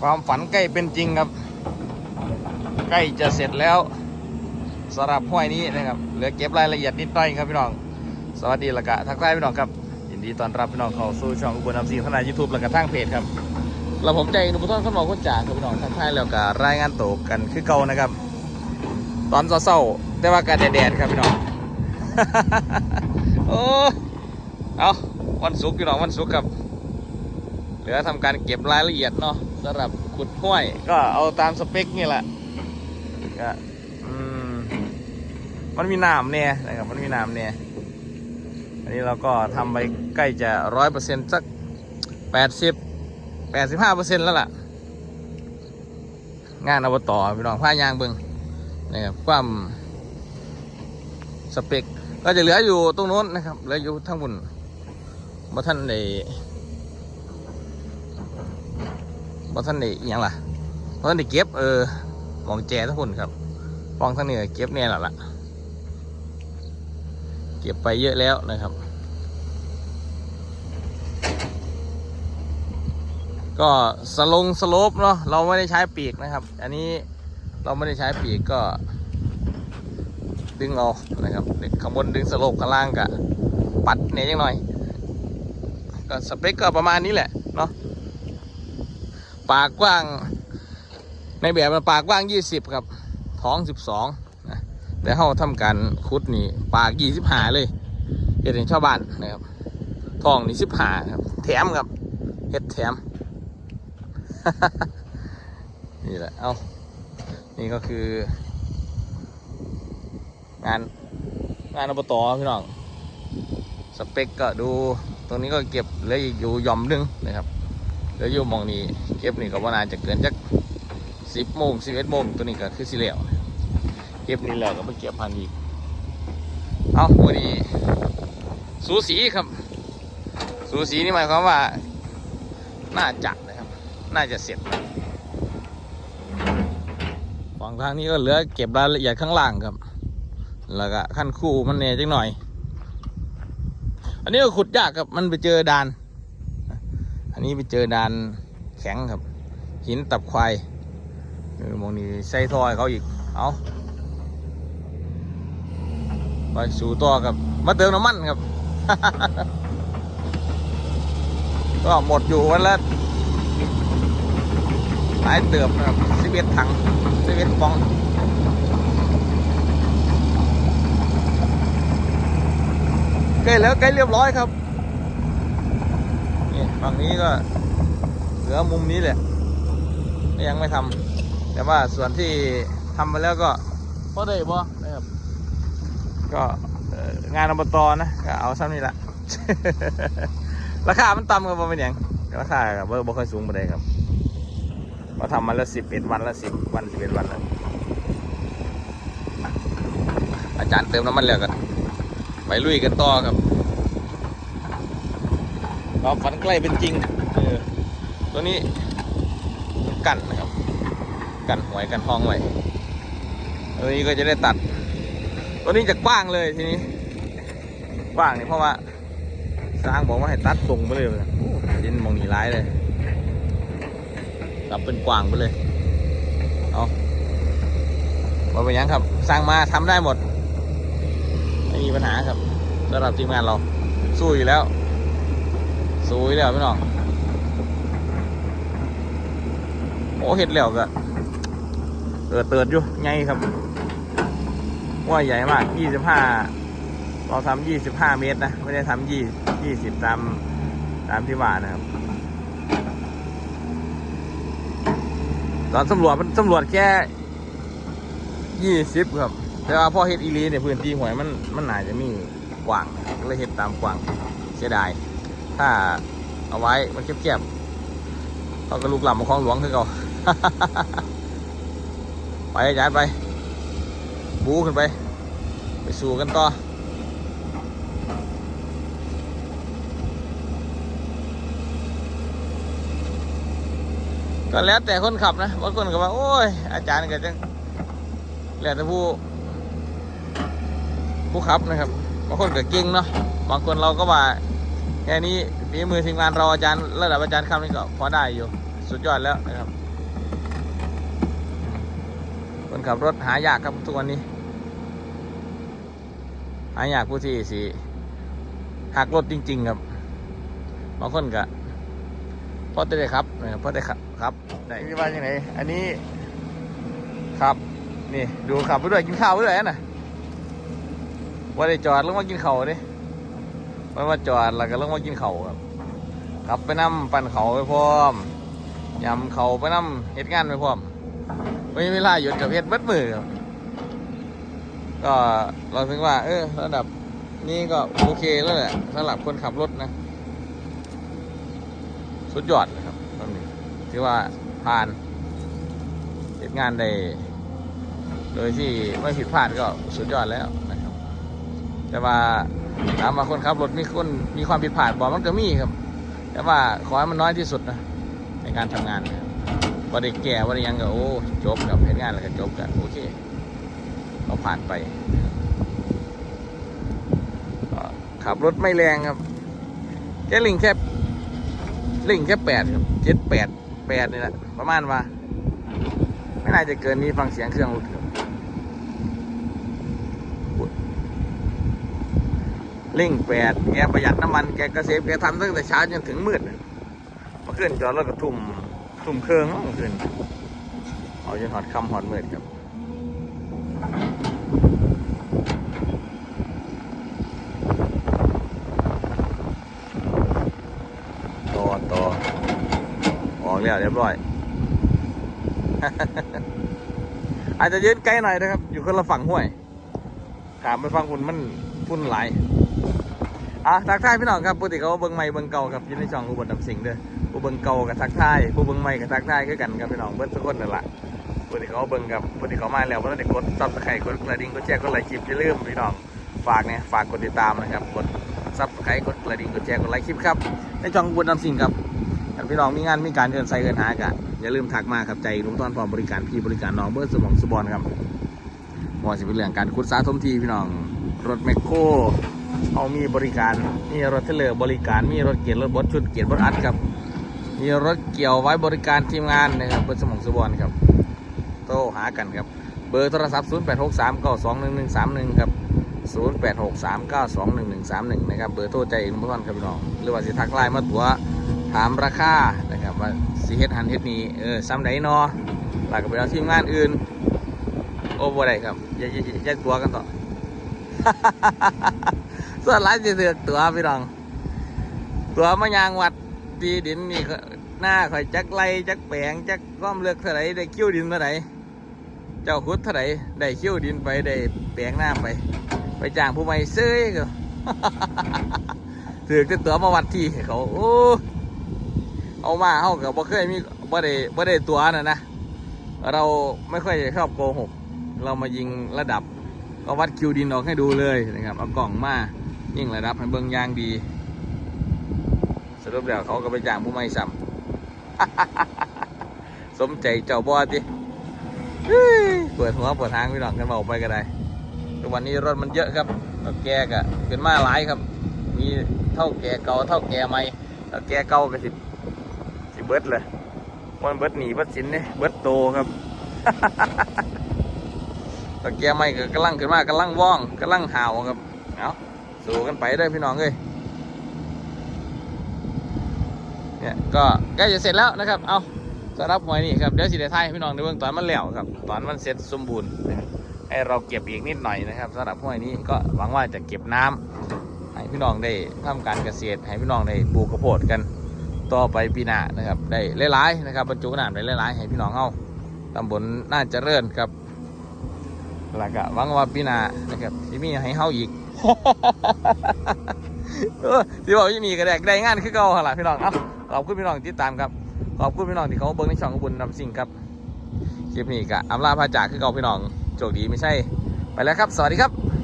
ความฝันใกล้เป็นจริงครับ ใกล้จะเสร็จแล้วสำหรับห้วยนี้นะครับเหลือเก็บรายละเอียดนิดหน่อยครับพี่น้อง สวัสดีละกะทักทายพี่น้องครับยินดีต้อนรับพี่น้องเข้าสู่ช่องอุบลนำซีทนายยูทูบและกะทางเพจครับเราผมใจนุบุต้นข้นหมอข้นจ่าครับพี่น้องทักทายแล้วกะรายงานโตวกันคือเก่านะครับ ตอนเศร้าๆแต่ว่ากะแดดครับพี่น้องโอ้เอาวันศุกร์พี่น้องวันศุกร์ครับเหลือทำการเก็บรายละเอียดเนาะ สำหรับขุดห้วย ก็เอาตามสเปคนี่แหละก็มันมีน้ำเนี่ยนะครับมันมีน้เนี่ยอันนี้เราก็ทำไปใกล้จะร้อยเปอร์เซ็นต์สักแปดสิบแปดสิบห้าเปอร์เซ็นต์แล้วล่ะ งานอบตพี่น้องผ้ายางเบิงนะครับความสเปคก็จะเหลืออยู่ตรงโน้นนะครับเหลืออยู่ทั้งบนบ่ท่านใน บ่ท่านได้อิหยังล่ะบ่ท่านได้เก็บเออมองแจทั้งคนครับฟองทั้งเหนือเก็บเนี่ยแหละล่ะเก็บไปเยอะแล้วนะครับ ก็สลงสโลปเนาะเราไม่ได้ใช้ปีกนะครับ อันนี้เราไม่ได้ใช้ปีกก็ดึงเอานะครับเด็กข้างบนดึงสโลปข้างล่างกะปัดเนี่ยยังหน่อย ก็สเปคก็ประมาณนี้แหละเนาะ ปากกว้าง ในแบบมันปากกว้าง 20 ครับ ท้อง 12นะแต่เขาทำการคุดนี่ ปาก25เลยเห็ดให้ชาวบ้านนะครับท้องนี่15ครับ แถมครับเห็ดแถม นี่แหละ เอานี่ก็คือ งานงานอบตพี่น้องสเปคก็ดู ตรงนี้ก็เก็บเหลยอยู่ย่อมหนึงนะครับ เดี๋ยวอยู่มองนี้เก็บนี่ก็ว่านาจะเกินจักสิบโมงสิบเอ็ดโมงตัวนี้ก็คือสิแล้วเก็บนี่แล้วก็ไปเก็บพันอีกเอาวันนี้สูสีครับ สูสีนี่หมายความว่า น่าจะนะครับ น่าจะเสร็จฝั่งทางนี้ก็เหลือเก็บรายละเอียดข้างล่างครับ แล้วก็ขั้นคู่มันเนี่ยจังหน่อย อันนี้ก็ขุดยากครับมันไปเจอดาน นี้ไปเจอดานแข็งครับ หินตับควายมองนี้ใส่ทอให้เขาอีก เอาไปสู่ต่อครับ มาเติมน้ำมันครับ ก็หมดอยู่วันละหลายเติบนะครับสิบเอ็ดถังสิบเอ็ดฟองใกล้แล้วใกล้เรียบร้อยครับ ฝั่งนี้ก็เหลือมุมนี้แหละยังไม่ทำแต่ว่าส่วนที่ทำไปแล้วก็พอได้บ่นะครับก็งานอบตนะก็เอาซ้ำนี่ละราคา มันต่ำกับบ่เป็นหยังราคากับบ่บ่ค่อยสูงปานใดครับมาทำมาละสิบเอ็ดวันละสิบวันสิบเอ็ดวันแล้วอะอาจารย์เติมน้ำมันแล้วกันไปลุยกันต่อครับ ความฝันใกล้เป็นจริงเออตัวนี้กันนะครับ กันหวยกันทองไว้ตัวนี้ก็จะได้ตัด ตัวนี้จะกว้างเลยทีนี้กว้างนี่เพราะว่าสร้างบอกว่าให้ตัดตรงไปเลยดินมองหนีร้ายเลยตับเป็นกว้างไปเลยเอาว่าเป็นยังครับ สร้างมาทำได้หมด ไม่มีปัญหาครับสำหรับทีมงานเราสู้อยู่แล้ว สวยแล้วพี่น้องโอ้เห็ดแล้วก็เติดเติดอยู่ไงครับว่าใหญ่มากยี่สิบห้าเราทำยี่สิบห้าเมตรนะ ไม่ได้ทำยี่ยี่สิบตามตามที่ว่านะครับ ตอนสำรวจมันสำรวจแค่ยี่สิบครับ แต่ว่าพ่อเฮ็ดอีลีเนี่ยพื้นที่หวยมันมันหนาจะมีกว้าง ก็เลยเฮ็ดตามกว้างเสียดาย ถ้าเอาไว้มันเก็บๆเขาก็ลูกหลำมาคลองหลวงคือเขาไปอาจารย์ไป บูขึ้นไป ไปสู่กันต่อก็แล้วแต่คนขับนะบางคนก็ว่า โอ้ย อาจารย์ก็จะแล้วแต่ผู้ ผู้ขับนะครับ บางคนก็เก่งเนาะ บางคนเราก็ว่า แค่นี้มีมือทีมงานรออาจารย์ระดับอาจารย์คำนี่ก็พอได้อยู่ สุดยอดแล้วนะครับ คนขับรถหายากครับทุกวันนี้ หายากผู้ที่สีหักรถจริง ๆ ครับบางคนก็พอได้ครับเพอได้ครับครับไหนพี่บ้านยังไงอันนี้ครับ นี่ดูขับไปด้วยกินข้าวไปด้วยนะว่าได้จอดแล้วมากินข้าวดิ ว่ามาจอดแล้วก็ลงมากินเขาครับขับไปนั่ปั่นเขาไปพร้อมยำเขาไปนั่เหตุงานไปพร้อมไม่มีเวลาหยุดกับเฮ็ดเบิดมือครับก็เราคิดว่า เออระดับนี้ก็โอเคแล้วแหละสำหรับคนขับรถนะ สุดยอดเลยครับตอนนี้ถือว่าผ่านเหตุงานได้โดยที่ไม่ผิดพลาดก็สุดยอดแล้วนะครับ แต่ว่า ถามว่าคนขับรถมีคนมีความผิดพลาดบอกมันก็มีครับ แต่ว่าขอให้มันน้อยที่สุดนะในการทำงานนะครับบ่ได้แก่บ่ได้หยังก็โอ้จบกับเหตุงานแล้วก็จบกันโอเคเราผ่านไปขับรถไม่แรงครับแค่ลิงแค่ลิงแค่แปดครับเจ็ดแปดแปดนี่แหละประมาณว่า ไม่น่าจะเกินนี้ฟังเสียงเครื่องรถครับ เร่งแปดแกประหยัดน้ำมันแกกระเซฟแกทำตั้งแต่เช้าจนถึงมืดเมื่อคืนจอดรถกับทุ่มทุ่มเครื่องเมื่อคืนเอาจนหอดคำหอดมืดครับต่อต่อออกแล้วเรียบร้อย อาจจะยืนไกลหน่อยนะครับ อยู่คนละฝั่งห้วยถามไปฟังคุณมันพุ่นหลาย อะทักทายพี่น้องครับปกติเขาเบิ้งใหม่เบิ้งเก่าครับยินในช่องอุบลดำสิงเด้อผู้เบิ้งเก่ากับทักทายผู้เบิ้งใหม่กับทักทายคือกันครับพี่น้องเบิ้งทุกคนนั่นแหละปกติเขาเบิ้งกับปกติเขามาแล้วเพราะได้กดซับสไครต์กดกระดิ่งกดแชร์กดไลค์คลิปอย่าลืมพี่น้องฝากเนี่ยฝากกดติดตามนะครับกดซับสไครต์กดกระดิ่งกดแชร์กดไลค์คลิปครับในช่องอุบลดำสิงครับถ้าพี่น้องมีงานมีการเดินใส่เดินหากะอย่าลืมทักมาครับใจรุ่งต้อนพร้อมบริการพี่บริการน้องเบอร์สมองสบอนครับว่าสิเป็นเรื่องการขุดสาทมทีพี่น้องรถแมคโคร เอามีบริการ มีรถเทเลอร์บริการ มีรถเกียร์รถบดชุดเกียร์บดอัดครับ มีรถเกี่ยวไว้บริการทีมงานนะครับเบอร์สมองสบอนครับโทรหากันครับ เบอร์โทรศัพท์ 0 8 6 3 9 2 1 1 3 1 ครับ 0 8 6 3 9 2 1 1 3 1 นะครับ เบอร์โทรใจเองทุกท่านครับพี่น้อง หรือว่าสิทักไลน์มาตัวถามราคา นะครับว่าสิเฮ็ดหันเฮ็ดนี้เออซ้ำใดนนอหลักก็ไปเอาทีมงานอื่น โอ้บ่ได้ครับอย่าอย่าอย่าย่าตัวกันต่อ ส่วนหลายเสือกตัวพี่น้อง ตัวมายางวัดดีดินนี่หน้าข่อยจักไรจักแปลงจักความเลือกเท่าไรได้คิ้วดินเท่าไรเจ้าขุดเท่าไรได้คิ้วดินไปได้แปลงหน้าไป ไปจ้างผู้ใหม่ซื้อก็ถือก็ตัวมาวัดที่เขาโอ้เอามาเขากับบ่เคยมีบ่ได้บ่ได้ตัวน่ะนะ เราไม่ค่อยชอบโกหก เรามายิงระดับ ก็วัดคิวดินออกให้ดูเลยนะครับเอากล่องมายิ่งระดับให้เบิ่งยางดีสรุปแล้วเขาก็ไปจ้างผู้ไม่ซ้ำสมใจเจ้าบอติเฮ้ยเปิดหัวเปิดทางพี่น้องกันเบาไปก็ได้ทุกวันนี้รถมันเยอะครับเท่าแก่ก็เป็นมาหลายครับ มีเท่าแก่เก่าเท่าแก่ใหม่เท่าแก่เก่าก็สิสิเบิดเลยมันเบิดหนีเบิดสินเนี่ยเบิดโตครับ ตะเกียบไม่ก็กำลังขึ้นมากำลังว่องกำลังห่าวครับเอาสู้กันไปได้พี่น้องเอ้ยเนี่ยก็ใกล้จะเสร็จแล้วนะครับ เอาสำหรับหวยนี่ครับเดี๋ยวสิเดทายพี่น้องในเบื้องตอนมันแล้วครับตอนมันเสร็จสมบูรณ์ให้เราเก็บอีกนิดหน่อยนะครับสำหรับหวยนี้ก็หวังว่าจะเก็บน้ำให้พี่น้องได้ทำการเกษตรให้พี่น้องได้ปลูกข้าวโพดกันต่อไปปีหน้านะครับได้หลายๆนะครับบรรจุน้ำได้หลายๆให้พี่น้องเฮาตำบลน่าเจริญครับ แล้วก็หวังว่าปีหน้านะครับที่มีให้เฮาอีกที่บอกที่นี่ก็ได้ได้งานคือเก่าหล่ะพี่น้องเอ้าขอบคุณพี่น้องที่ติดตามครับขอบคุณพี่น้องที่เขาเบิ้งในช่องของบุญนำสิ่งครับคลิปนี้ก็อำลาพาจากคือเก่าพี่น้องโชคดีไม่ใช่ ไปแล้วครับ สวัสดีครับ